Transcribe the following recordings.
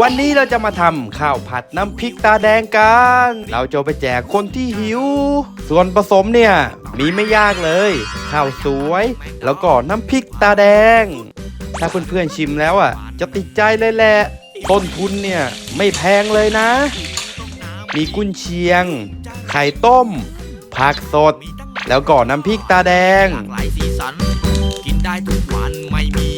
วันนี้เราจะมาทำข้าวผัดน้ำพริกตาแดงกัน เราจะไปแจกคนที่หิว ส่วนผสมเนี่ย มีไม่ยากเลย ข้าวสวย แล้วก็น้ำพริกตาแดง ถ้าเพื่อนๆชิมแล้วอะ จะติดใจเลยแหละ ต้นทุนเนี่ย ไม่แพงเลยนะ มีกุ้นเชียง ไข่ต้ม ผักสด แล้วก็น้ำพริกตาแดงกหลายสีสัน กินได้ทุกวันไม่มี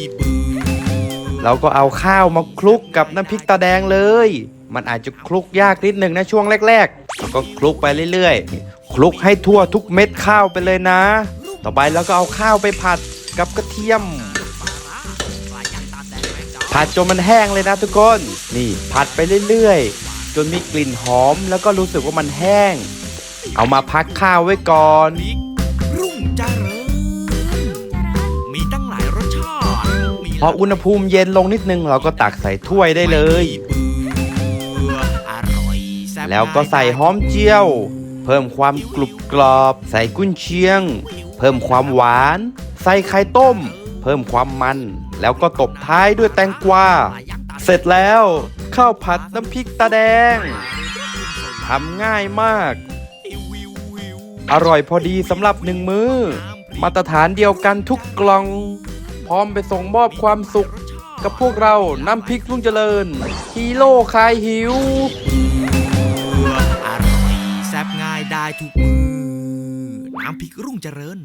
เราก็เอาข้าวมาคลุกกับน้ำพริกตาแดงเลย มันอาจจะคลุกยากนิดหนึ่งนะช่วงแรกๆแล้วก็คลุกไปเรื่อยๆ คลุกให้ทั่วทุกเม็ดข้าวไปเลยนะ ต่อไปเราก็เอาข้าวไปผัดกับกระเทียม ผัดจนมันแห้งเลยนะทุกคน นี่ผัดไปเรื่อยๆ จนมีกลิ่นหอมแล้วก็รู้สึกว่ามันแห้ง เอามาพักข้าวไว้ก่อน พออุณหภูมิเย็นลงนิดนึง เราก็ตักใส่ถ้วยได้เลยไม่มีเบื่ออร่อยแซ่บแล้วก็ใส่หอมเจียว เพิ่มความกรุบกรอบ ใส่กุ้นเชียง เพิ่มความหวาน ใส่ไข่ต้ม เพิ่มความมัน แล้วก็ตบท้ายด้วยแตงกวา เสร็จแล้วข้าวผัดน้ำพริกตาแดงทำง่ายมาก อร่อยพอดีสำหรับหนึ่งมือ้อ มาตรฐานเดียวกันทุกกล่อง พร้อมไปส่งมอบความสุข กับพวกเราน้ำพริกลุงเจริญ ฮีโร่คลายหิว อร่อยแซ่บง่ายได้ทุกมือ น้ำพริกรุ่งเจริญ